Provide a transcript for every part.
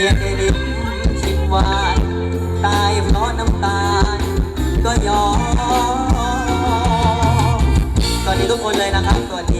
เพียงได้ลิ้มชิมหวานตายเพราะน้ำตาลก็ยอมตอนนี้ทุกคนเลยนะครับสวัสดี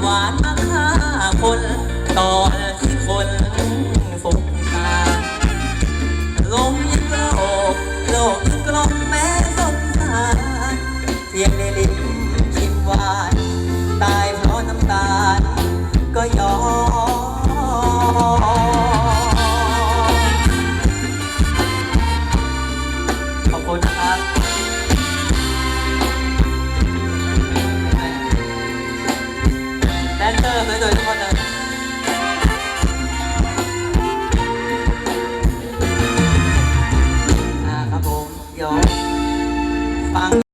หวานมาฆ่าคนตอนที่คนสงสารลมยังโลกโลกยังกลมแม้สงสารเพียงในลิ้มชิมหวาน